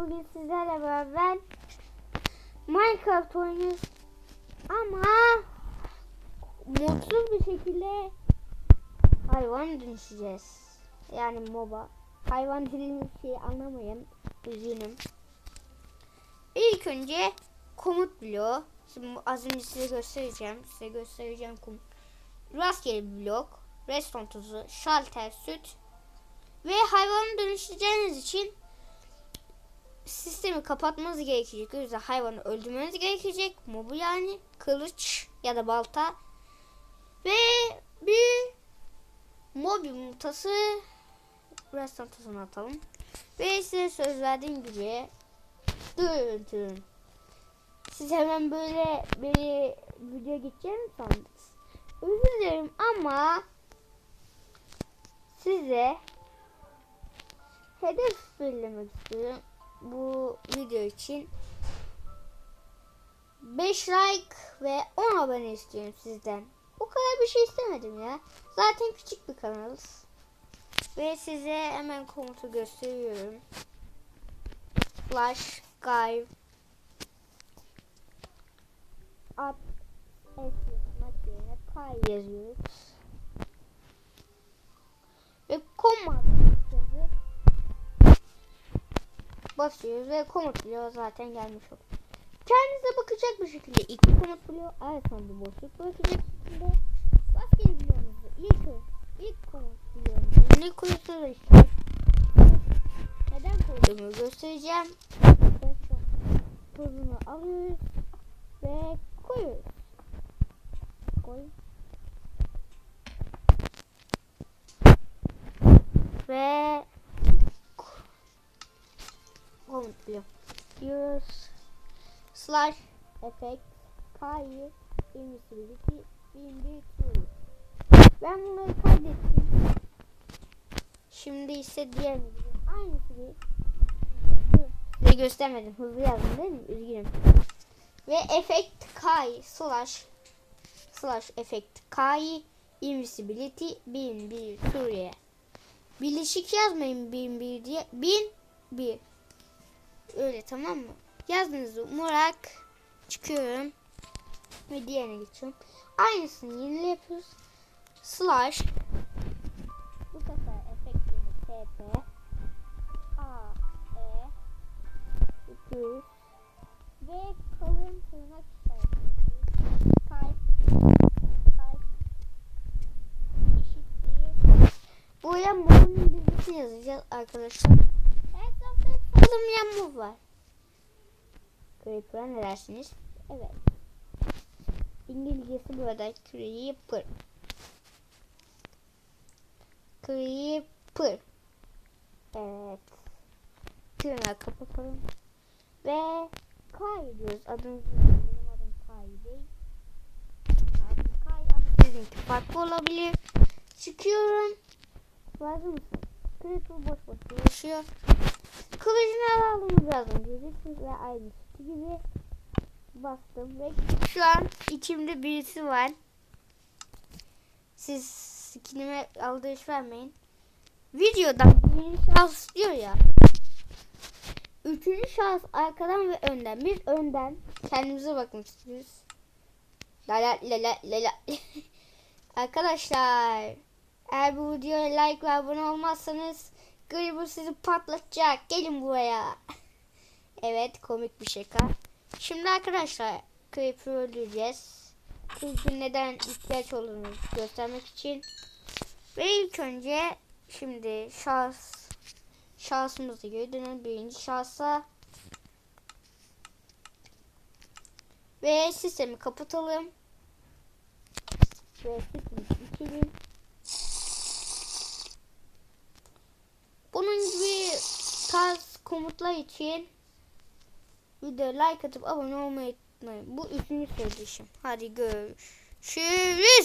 Bugün sizlerle beraber Minecraft oynuyoruz. Ama mutsuz bir şekilde hayvan dönüşeceğiz. Yani moba. Hayvan dediğimiz şeyi anlamayın. Üzgünüm. İlk önce komut bloğu. Şimdi az önce size göstereceğim. Size göstereceğim komut. Rastgele blok. Reston tuzu, şalter, süt ve hayvanı dönüşeceğiniz için sistemi kapatmanız gerekecek. O yüzden hayvanı öldürmeniz gerekecek. Mobu yani kılıç ya da balta. Ve bir mob yumurtası reston tuzunu atalım. Ve size söz verdiğim gibi dön dön. Siz hemen böyle bir video geçeceğimi sandınız. Özür dilerim ama size hedef belirlemek istiyorum bu video için 5 like ve 10 abone istiyorum sizden. O kadar bir şey istemedim ya. Zaten küçük bir kanalız. Ve size hemen komutu gösteriyorum. Flash guy up yerine py yazıyoruz. Ve command basıyoruz ve komut bloğu zaten gelmiş oldu. Kendinize bakacak bir şekilde iki komut bloğu arasında bir boşluk bırakacak şekilde rastgele bloğunuzu ilk ilk komut bloğunuzu ne koyuyorsunuz işte neden koyduğumu göstereceğim. Tozunu alıyoruz ve koyuyoruz. Koy. Diyoruz. Slash effect K'yı invisibility bin true. Ben bunları kaydettim. Şimdi ise diğer aynısı gibi. Size göstermedim. Hızlı yazdım değil mi? Üzgünüm. Ve effect K'yı slash slash effect K'yı invisibility bin bir Suriye. Birleşik yazmayın bin bir diye. Bin bir. Öyle tamam mı? Yazdığınızı umurak çıkıyorum. Ve diğerine geçiyorum. Aynısını yenile yapıyoruz. Slash bu sefer efekt yerine tp a e 200 ve kalın tırnak işaretini eşittir. Buraya modun İngilizcesini yazacağız arkadaşlar. Tanımlayan mov var. Creeper'a ne dersiniz? Evet. İngilizcesi burada Creeper. Creeper. Evet. Tırnağı kapatalım. Ve Kay diyoruz. Adımız benim adım Kay değil. Adım Kay ama sizinki farklı olabilir. Çıkıyorum. Razı mısın? Creeper boş boş dolaşıyor. Kılıcını alalım birazdan görürsünüz ve aynı gibi bastım ve şu an içimde birisi var. Siz skinime aldırış vermeyin. Videoda birinci şahıs diyor ya. Üçüncü şahıs arkadan ve önden. Biz önden kendimize bakmak istiyoruz. La la la la la la. Arkadaşlar eğer bu videoya like ve abone olmazsanız Gribble sizi patlatacak. Gelin buraya. evet komik bir şaka. Şimdi arkadaşlar Creeper'ı öldüreceğiz. Creeper'ın neden ihtiyaç olduğunu göstermek için. Ve ilk önce şimdi şahıs şahsımızı geri. Birinci şahsa ve sistemi kapatalım. Ve sistemi içelim. Bunun gibi tarz komutlar için videoya like atıp abone olmayı unutmayın. Bu üçüncü söyleşim. Hadi görüşürüz.